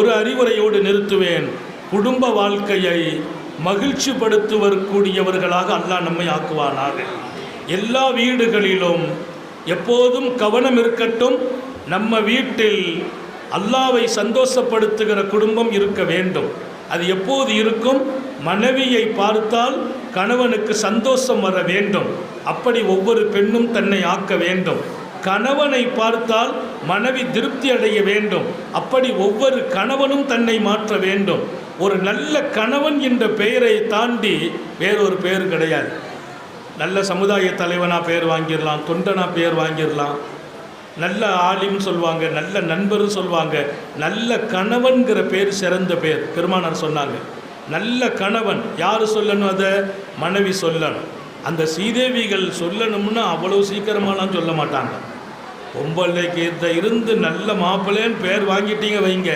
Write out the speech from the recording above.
ஒரு அறிவுரையோடு நிறுத்துவேன். குடும்ப வாழ்க்கையை மகிழ்ச்சிப்படுத்துவக்கூடியவர்களாக அல்லாஹ் நம்மை ஆக்குவானாக. எல்லா வீடுகளிலும் எப்போதும் கவனம் இருக்கட்டும். நம்ம வீட்டில் அல்லாவை சந்தோஷப்படுத்துகிற குடும்பம் இருக்க வேண்டும். அது எப்போது இருக்கும்? மனைவியை பார்த்தால் கணவனுக்கு சந்தோஷம் வர வேண்டும். அப்படி ஒவ்வொரு பெண்ணும் தன்னை ஆக்க வேண்டும். கணவனை பார்த்தால் மனைவி திருப்தி அடைய வேண்டும். அப்படி ஒவ்வொரு கணவனும் தன்னை மாற்ற வேண்டும். ஒரு நல்ல கணவன் என்ற பெயரை தாண்டி வேறொரு பெயர் கிடையாது. நல்ல சமுதாய தலைவனாக பெயர் வாங்கிடலாம் தொண்டனா பெயர் வாங்கிடலாம். நல்ல ஆலிம் சொல்லுவாங்க நல்ல நண்பரும் சொல்லுவாங்க. நல்ல கணவன்கிற பேர் சிறந்த பேர் பெருமானார் சொன்னாங்க. நல்ல கணவன் யார் சொல்லணும் அதை? மனைவி சொல்லணும். அந்த சீதேவிகள் சொல்லணும்னா அவ்வளோ சீக்கிரமாலாம் சொல்ல மாட்டாங்க. பொம்பளைக்கு இந்த இருந்து நல்ல மாப்பிள்ளைன்னு பேர் வாங்கிட்டீங்க வைங்க.